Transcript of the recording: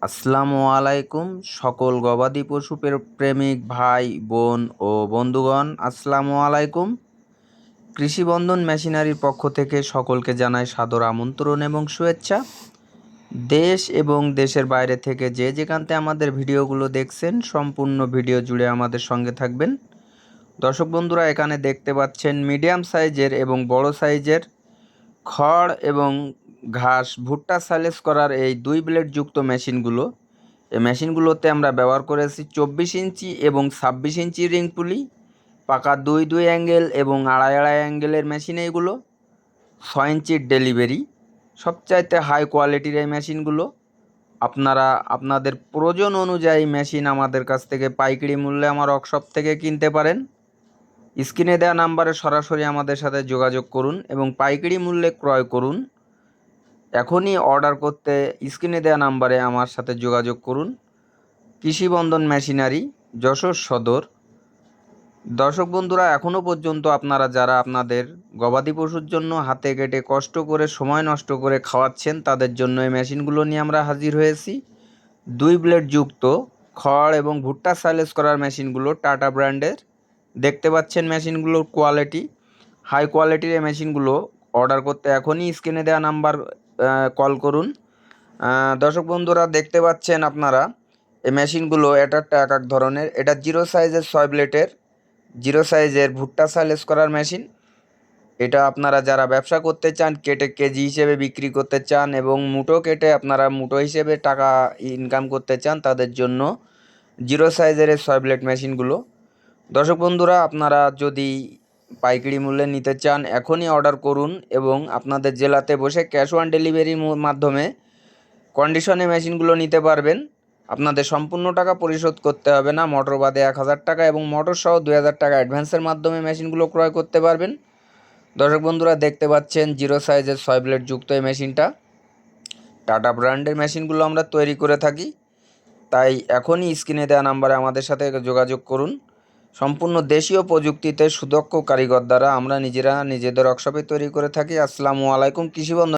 আসসালামু আলাইকুম, সকল গবাদি পশু প্রে- প্রেমিক ভাই, বোন ও বন্ধুগণ, আসসালামু আলাইকুম। কৃষি বন্ধন মেশিনারির পক্ষ থেকে সকলকে জানাই সাদর আমন্ত্রণ এবং শুভেচ্ছা। দেশ এবং দেশের বাইরে থেকে যে যেখানতে আমাদের ভিডিওগুলো দেখছেন, সম্পূর্ণ ভিডিও জুড়ে আমাদের সঙ্গে থাকবেন। দর্শক বন্ধুরা, এখানে দেখতে পাচ্ছেন মিডিয়াম সাইজের এবং বড় সাইজের খড় এবং ঘাস, ভুট্টা সাইলেজ করার এই দুই ব্লেড যুক্ত মেশিনগুলো। এই মেশিনগুলোতে আমরা ব্যবহার করেছি চব্বিশ ইঞ্চি এবং ছাব্বিশ ইঞ্চি রিং পুলি, পাকা দুই দুই অ্যাঙ্গেল এবং আড়াই আড়াই অ্যাঙ্গেলের মেশিন এইগুলো, ছয় ইঞ্চির ডেলিভারি। সবচাইতে হাই কোয়ালিটির এই মেশিনগুলো। আপনারা, আপনাদের প্রয়োজন অনুযায়ী মেশিন আমাদের কাছ থেকে পাইকারি মূল্যে আমার ওয়ার্কশপ থেকে কিনতে পারেন। স্ক্রিনে দেওয়া নাম্বারে সরাসরি আমাদের সাথে যোগাযোগ করুন এবং পাইকারি মূল্যে ক্রয় করুন। এখনই অর্ডার করতে স্ক্রিনে দেওয়া নাম্বারে আমার সাথে যোগাযোগ করুন। কৃষিবন্ধন মেশিনারি যশোর সদর। দর্শক বন্ধুরা এখনও পর্যন্ত আপনারা যারা আপনাদের গবাদি পশুর জন্য হাতে কেটে কষ্ট করে, সময় নষ্ট করে খাওয়াচ্ছেন, তাদের জন্য এই মেশিনগুলো নিয়ে আমরা হাজির হয়েছি। দুই ব্লেড যুক্ত খড় এবং ভুট্টা সাইলেস করার মেশিনগুলো টাটা ব্র্যান্ডের। দেখতে পাচ্ছেন মেশিনগুলোর কোয়ালিটি হাই কোয়ালিটির এই মেশিনগুলো অর্ডার করতে এখনই স্ক্রিনে দেওয়া নাম্বার কল করুন। দর্শক বন্ধুরা, দেখতে পাচ্ছেন আপনারা, এই মেশিনগুলো এক একটা এক এক ধরনের। এটা জিরো সাইজের ছয় ব্লেটের জিরো সাইজের ভুট্টা সাইলেজ করার মেশিন এটা আপনারা যারা ব্যবসা করতে চান, কেটে কেজি হিসেবে বিক্রি করতে চান এবং মুটো কেটে আপনারা মুটো হিসেবে টাকা ইনকাম করতে চান, তাদের জন্য জিরো সাইজের ছয় ব্লেড মেশিনগুলো দর্শক বন্ধুরা, আপনারা যদি পাইকারি মূল্যে নিতে চান, এখনই অর্ডার করুন এবং আপনাদের জেলাতে বসে ক্যাশ অন ডেলিভারির মাধ্যমে কন্ডিশনে মেশিনগুলো নিতে পারবেন। আপনাদের সম্পূর্ণ টাকা পরিশোধ করতে হবে না, মোটর বাদে এক হাজার টাকা এবং মোটর সহ দুই হাজার টাকা অ্যাডভান্সের মাধ্যমে মেশিনগুলো ক্রয় করতে পারবেন। দর্শক বন্ধুরা, দেখতে পাচ্ছেন জিরো সাইজের ছয় ব্লেড যুক্ত এই মেশিনটা। টাটা ব্র্যান্ডের মেশিনগুলো আমরা তৈরি করে থাকি। তাই এখনই স্ক্রিনে দেওয়া নাম্বারে আমাদের সাথে যোগাযোগ করুন। সম্পূর্ণ দেশীয় প্রযুক্তিতে সুদক্ষ কারিগর দ্বারা আমরা নিজেরা নিজেদের ওয়ার্কশপে তৈরি করে থাকি। আসসালামু আলাইকুম, কৃষিবন্ধু।